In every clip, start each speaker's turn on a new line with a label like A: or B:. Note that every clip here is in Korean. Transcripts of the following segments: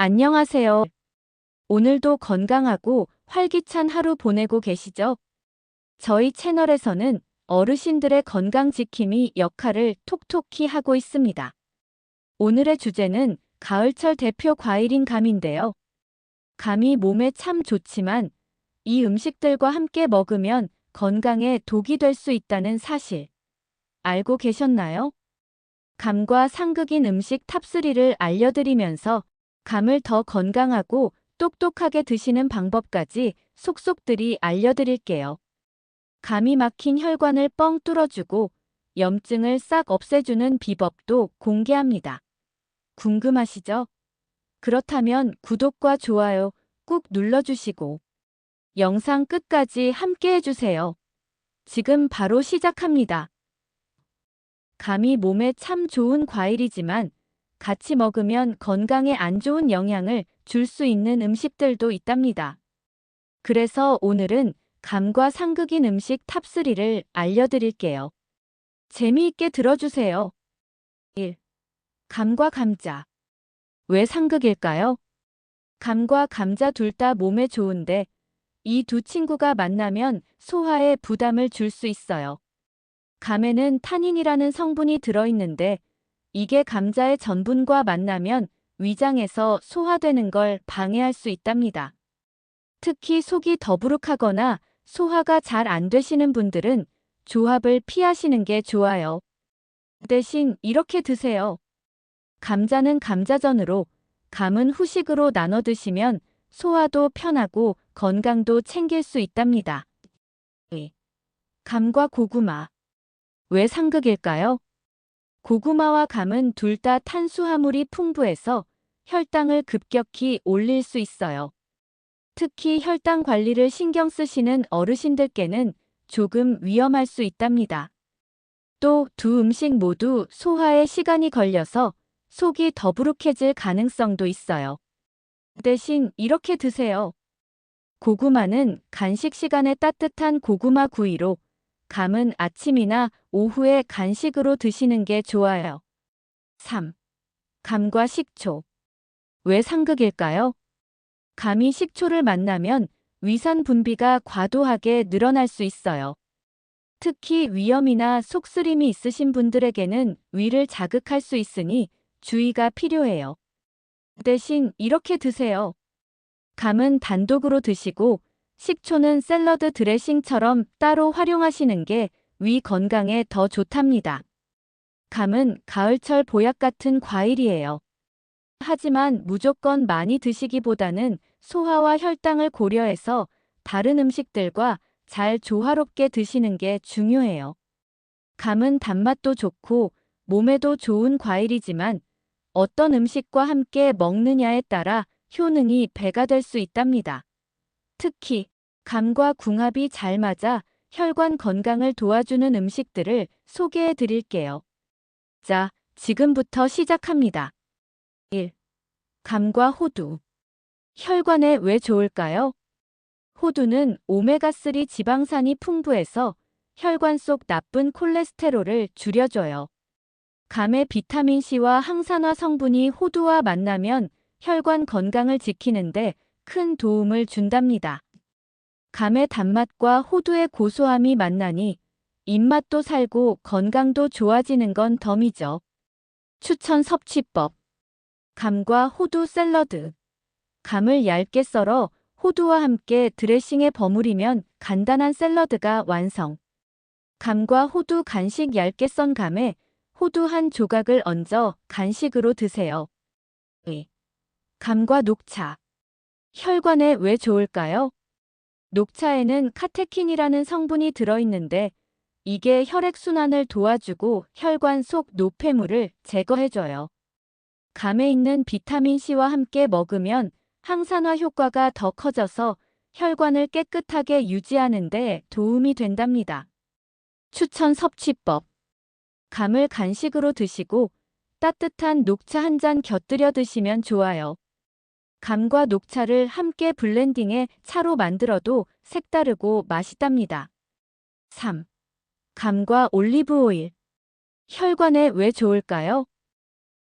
A: 안녕하세요. 오늘도 건강하고 활기찬 하루 보내고 계시죠? 저희 채널에서는 어르신들의 건강 지킴이 역할을 톡톡히 하고 있습니다. 오늘의 주제는 가을철 대표 과일인 감인데요. 감이 몸에 참 좋지만 이 음식들과 함께 먹으면 건강에 독이 될 수 있다는 사실 알고 계셨나요? 감과 상극인 음식 탑3를 알려드리면서 감을 더 건강하고 똑똑하게 드시는 방법까지 속속들이 알려드릴게요. 감이 막힌 혈관을 뻥 뚫어주고 염증을 싹 없애주는 비법도 공개합니다. 궁금하시죠? 그렇다면 구독과 좋아요 꾹 눌러주시고 영상 끝까지 함께 해주세요. 지금 바로 시작합니다. 감이 몸에 참 좋은 과일이지만 같이 먹으면 건강에 안 좋은 영향을 줄 수 있는 음식들도 있답니다. 그래서 오늘은 감과 상극인 음식 탑3를 알려드릴게요. 재미있게 들어주세요. 1. 감과 감자. 왜 상극일까요? 감과 감자 둘 다 몸에 좋은데 이 두 친구가 만나면 소화에 부담을 줄 수 있어요. 감에는 타닌이라는 성분이 들어있는데 이게 감자의 전분과 만나면 위장에서 소화되는 걸 방해할 수 있답니다. 특히 속이 더부룩하거나 소화가 잘 안 되시는 분들은 조합을 피하시는 게 좋아요. 대신 이렇게 드세요. 감자는 감자전으로, 감은 후식으로 나눠 드시면 소화도 편하고 건강도 챙길 수 있답니다. 예. 감과 고구마. 왜 상극일까요? 고구마와 감은 둘 다 탄수화물이 풍부해서 혈당을 급격히 올릴 수 있어요. 특히 혈당 관리를 신경 쓰시는 어르신들께는 조금 위험할 수 있답니다. 또 두 음식 모두 소화에 시간이 걸려서 속이 더부룩해질 가능성도 있어요. 대신 이렇게 드세요. 고구마는 간식 시간에 따뜻한 고구마 구이로 감은 아침이나 오후에 간식으로 드시는 게 좋아요. 3. 감과 식초. 왜 상극일까요? 감이 식초를 만나면 위산 분비가 과도하게 늘어날 수 있어요. 특히 위염이나 속쓰림이 있으신 분들에게는 위를 자극할 수 있으니 주의가 필요해요. 대신 이렇게 드세요. 감은 단독으로 드시고 식초는 샐러드 드레싱처럼 따로 활용하시는 게 위 건강에 더 좋답니다. 감은 가을철 보약 같은 과일이에요. 하지만 무조건 많이 드시기보다는 소화와 혈당을 고려해서 다른 음식들과 잘 조화롭게 드시는 게 중요해요. 감은 단맛도 좋고 몸에도 좋은 과일이지만 어떤 음식과 함께 먹느냐에 따라 효능이 배가 될 수 있답니다. 특히 감과 궁합이 잘 맞아 혈관 건강을 도와주는 음식들을 소개해 드릴게요. 자, 지금부터 시작합니다. 1. 감과 호두. 혈관에 왜 좋을까요? 호두는 오메가3 지방산이 풍부해서 혈관 속 나쁜 콜레스테롤을 줄여줘요. 감의 비타민C와 항산화 성분이 호두와 만나면 혈관 건강을 지키는데 큰 도움을 준답니다. 감의 단맛과 호두의 고소함이 만나니 입맛도 살고 건강도 좋아지는 건 덤이죠. 추천 섭취법. 감과 호두 샐러드. 감을 얇게 썰어 호두와 함께 드레싱에 버무리면 간단한 샐러드가 완성. 감과 호두 간식 얇게 썬 감에 호두 한 조각을 얹어 간식으로 드세요. 네. 감과 녹차. 혈관에 왜 좋을까요? 녹차에는 카테킨이라는 성분이 들어있는데 이게 혈액순환을 도와주고 혈관 속 노폐물을 제거해줘요. 감에 있는 비타민C와 함께 먹으면 항산화 효과가 더 커져서 혈관을 깨끗하게 유지하는 데 도움이 된답니다. 추천 섭취법. 감을 간식으로 드시고 따뜻한 녹차 한 잔 곁들여 드시면 좋아요. 감과 녹차를 함께 블렌딩해 차로 만들어도 색다르고 맛있답니다. 3. 감과 올리브 오일. 혈관에 왜 좋을까요?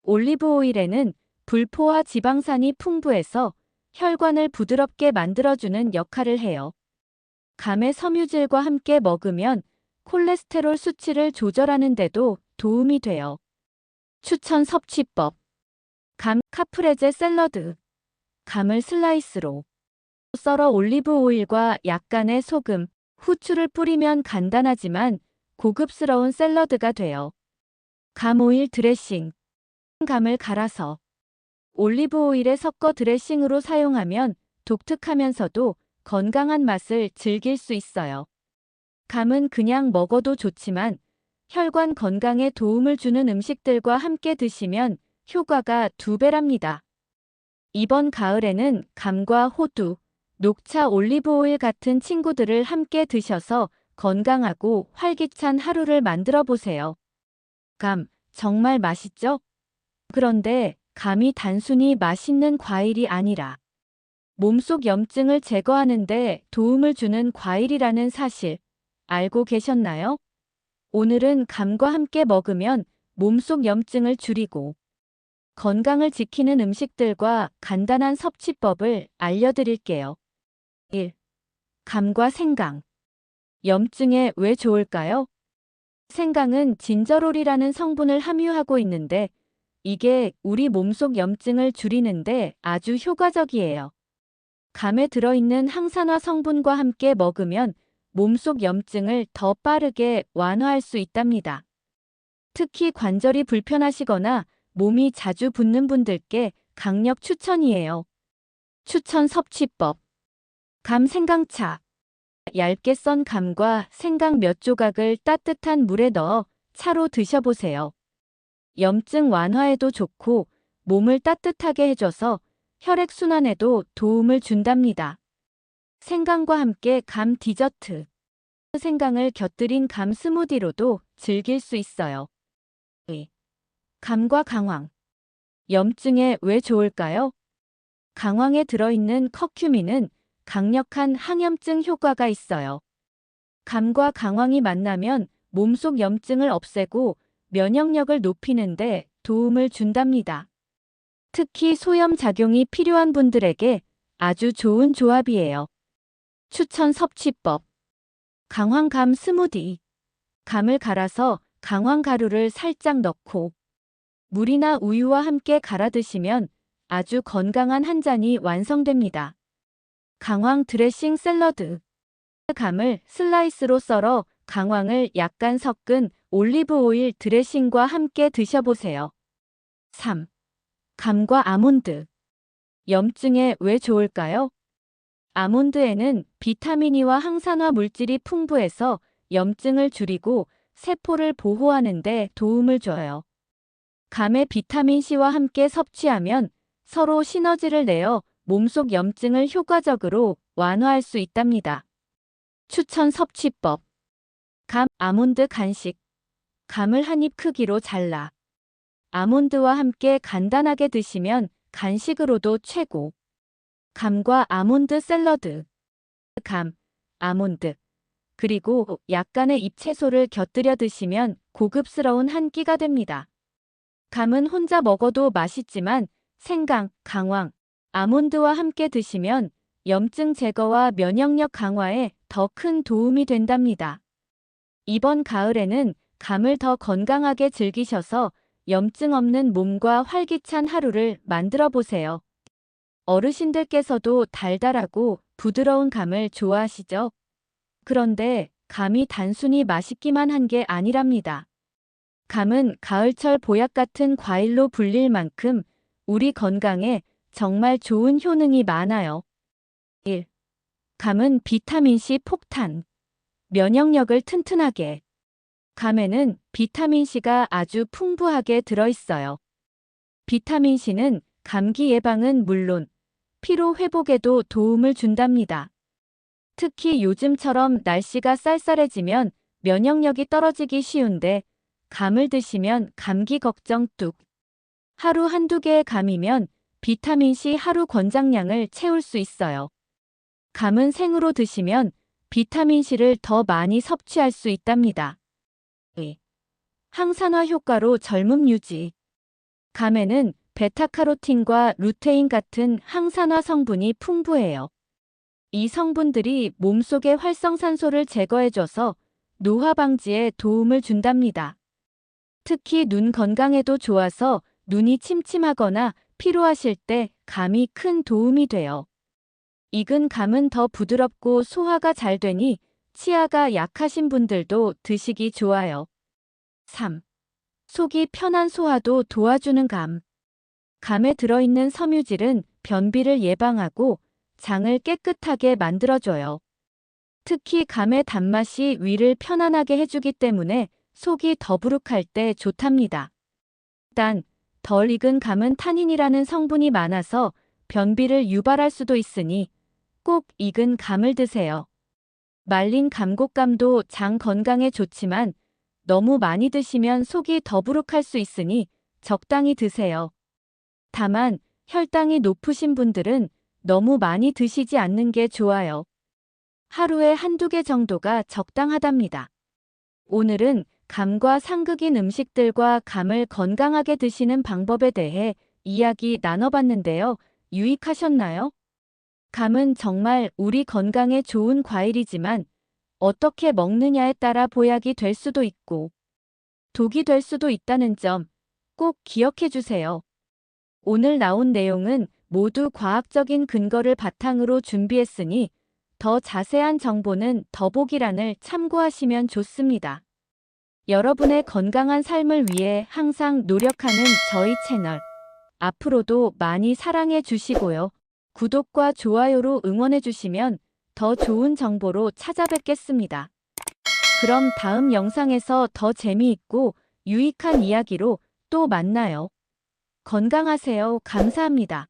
A: 올리브 오일에는 불포화 지방산이 풍부해서 혈관을 부드럽게 만들어주는 역할을 해요. 감의 섬유질과 함께 먹으면 콜레스테롤 수치를 조절하는 데도 도움이 돼요. 추천 섭취법. 감 카프레제 샐러드. 감을 슬라이스로 썰어 올리브 오일과 약간의 소금, 후추를 뿌리면 간단하지만 고급스러운 샐러드가 돼요. 감 오일 드레싱. 감을 갈아서 올리브 오일에 섞어 드레싱으로 사용하면 독특하면서도 건강한 맛을 즐길 수 있어요. 감은 그냥 먹어도 좋지만 혈관 건강에 도움을 주는 음식들과 함께 드시면 효과가 두 배랍니다. 이번 가을에는 감과 호두, 녹차 올리브 오일 같은 친구들을 함께 드셔서 건강하고 활기찬 하루를 만들어 보세요. 감, 정말 맛있죠? 그런데 감이 단순히 맛있는 과일이 아니라 몸속 염증을 제거하는데 도움을 주는 과일이라는 사실 알고 계셨나요? 오늘은 감과 함께 먹으면 몸속 염증을 줄이고 건강을 지키는 음식들과 간단한 섭취법을 알려드릴게요. 1. 감과 생강. 염증에 왜 좋을까요? 생강은 진저롤이라는 성분을 함유하고 있는데 이게 우리 몸속 염증을 줄이는데 아주 효과적이에요. 감에 들어있는 항산화 성분과 함께 먹으면 몸속 염증을 더 빠르게 완화할 수 있답니다. 특히 관절이 불편하시거나 몸이 자주 붓는 분들께 강력 추천이에요. 추천 섭취법. 감 생강차. 얇게 썬 감과 생강 몇 조각을 따뜻한 물에 넣어 차로 드셔보세요. 염증 완화에도 좋고 몸을 따뜻하게 해줘서 혈액순환에도 도움을 준답니다. 생강과 함께 감 디저트. 생강을 곁들인 감 스무디로도 즐길 수 있어요. 의. 감과 강황. 염증에 왜 좋을까요? 강황에 들어있는 커큐민은 강력한 항염증 효과가 있어요. 감과 강황이 만나면 몸속 염증을 없애고 면역력을 높이는데 도움을 준답니다. 특히 소염 작용이 필요한 분들에게 아주 좋은 조합이에요. 추천 섭취법. 강황감 스무디. 감을 갈아서 강황 가루를 살짝 넣고 물이나 우유와 함께 갈아 드시면 아주 건강한 한 잔이 완성됩니다. 강황 드레싱 샐러드. 감을 슬라이스로 썰어 강황을 약간 섞은 올리브 오일 드레싱과 함께 드셔보세요. 3. 감과 아몬드. 염증에 왜 좋을까요? 아몬드에는 비타민 E와 항산화 물질이 풍부해서 염증을 줄이고 세포를 보호하는 데 도움을 줘요. 감의 비타민 C와 함께 섭취하면 서로 시너지를 내어 몸속 염증을 효과적으로 완화할 수 있답니다. 추천 섭취법. 감, 아몬드 간식. 감을 한 입 크기로 잘라. 아몬드와 함께 간단하게 드시면 간식으로도 최고. 감과 아몬드 샐러드. 감, 아몬드. 그리고 약간의 잎채소를 곁들여 드시면 고급스러운 한 끼가 됩니다. 감은 혼자 먹어도 맛있지만 생강, 강황, 아몬드와 함께 드시면 염증 제거와 면역력 강화에 더 큰 도움이 된답니다. 이번 가을에는 감을 더 건강하게 즐기셔서 염증 없는 몸과 활기찬 하루를 만들어 보세요. 어르신들께서도 달달하고 부드러운 감을 좋아하시죠? 그런데 감이 단순히 맛있기만 한 게 아니랍니다. 감은 가을철 보약 같은 과일로 불릴 만큼 우리 건강에 정말 좋은 효능이 많아요. 1. 감은 비타민C 폭탄. 면역력을 튼튼하게. 감에는 비타민C가 아주 풍부하게 들어있어요. 비타민C는 감기 예방은 물론 피로 회복에도 도움을 준답니다. 특히 요즘처럼 날씨가 쌀쌀해지면 면역력이 떨어지기 쉬운데 감을 드시면 감기 걱정 뚝. 하루 한두 개의 감이면 비타민C 하루 권장량을 채울 수 있어요. 감은 생으로 드시면 비타민C를 더 많이 섭취할 수 있답니다. 2. 항산화 효과로 젊음 유지. 감에는 베타카로틴과 루테인 같은 항산화 성분이 풍부해요. 이 성분들이 몸속의 활성산소를 제거해줘서 노화 방지에 도움을 준답니다. 특히 눈 건강에도 좋아서 눈이 침침하거나 피로하실 때 감이 큰 도움이 돼요. 익은 감은 더 부드럽고 소화가 잘 되니 치아가 약하신 분들도 드시기 좋아요. 3. 속이 편한 소화도 도와주는 감. 감에 들어있는 섬유질은 변비를 예방하고 장을 깨끗하게 만들어줘요. 특히 감의 단맛이 위를 편안하게 해주기 때문에 속이 더부룩할 때 좋답니다. 단, 덜 익은 감은 타닌이라는 성분이 많아서 변비를 유발할 수도 있으니 꼭 익은 감을 드세요. 말린 감곡감도 장 건강에 좋지만 너무 많이 드시면 속이 더부룩할 수 있으니 적당히 드세요. 다만 혈당이 높으신 분들은 너무 많이 드시지 않는 게 좋아요. 하루에 한두 개 정도가 적당하답니다. 오늘은 감과 상극인 음식들과 감을 건강하게 드시는 방법에 대해 이야기 나눠봤는데요. 유익하셨나요? 감은 정말 우리 건강에 좋은 과일이지만 어떻게 먹느냐에 따라 보약이 될 수도 있고 독이 될 수도 있다는 점 꼭 기억해 주세요. 오늘 나온 내용은 모두 과학적인 근거를 바탕으로 준비했으니 더 자세한 정보는 더보기란을 참고하시면 좋습니다. 여러분의 건강한 삶을 위해 항상 노력하는 저희 채널. 앞으로도 많이 사랑해 주시고요. 구독과 좋아요로 응원해 주시면 더 좋은 정보로 찾아뵙겠습니다. 그럼 다음 영상에서 더 재미있고 유익한 이야기로 또 만나요. 건강하세요. 감사합니다.